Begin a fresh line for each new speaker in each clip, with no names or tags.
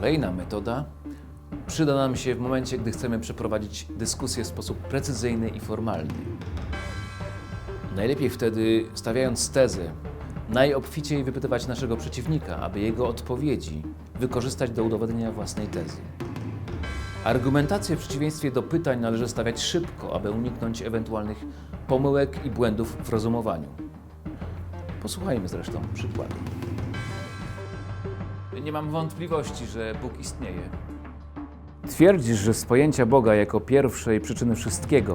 Kolejna metoda przyda nam się w momencie, gdy chcemy przeprowadzić dyskusję w sposób precyzyjny i formalny. Najlepiej wtedy, stawiając tezę, najobficiej wypytywać naszego przeciwnika, aby jego odpowiedzi wykorzystać do udowodnienia własnej tezy. Argumentację w przeciwieństwie do pytań należy stawiać szybko, aby uniknąć ewentualnych pomyłek i błędów w rozumowaniu. Posłuchajmy zresztą przykładu. Nie mam wątpliwości, że Bóg istnieje. Twierdzisz, że z pojęcia Boga jako pierwszej przyczyny wszystkiego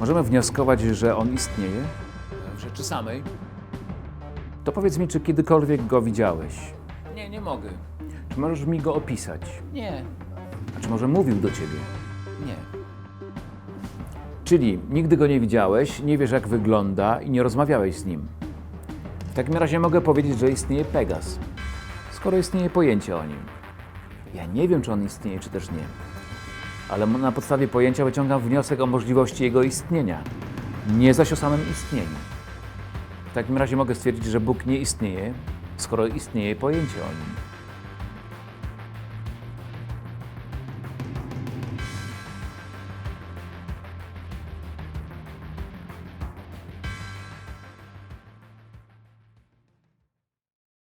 możemy wnioskować, że On istnieje? W rzeczy samej. To powiedz mi, czy kiedykolwiek Go widziałeś? Nie, nie mogę. Czy możesz mi Go opisać? Nie. A czy może mówił do Ciebie? Nie. Czyli nigdy Go nie widziałeś, nie wiesz jak wygląda i nie rozmawiałeś z Nim. W takim razie mogę powiedzieć, że istnieje Pegas, skoro istnieje pojęcie o nim. Ja nie wiem, czy on istnieje, czy też nie. Ale na podstawie pojęcia wyciągam wniosek o możliwości jego istnienia, nie zaś o samym istnieniu. W takim razie mogę stwierdzić, że Bóg nie istnieje, skoro istnieje pojęcie o nim.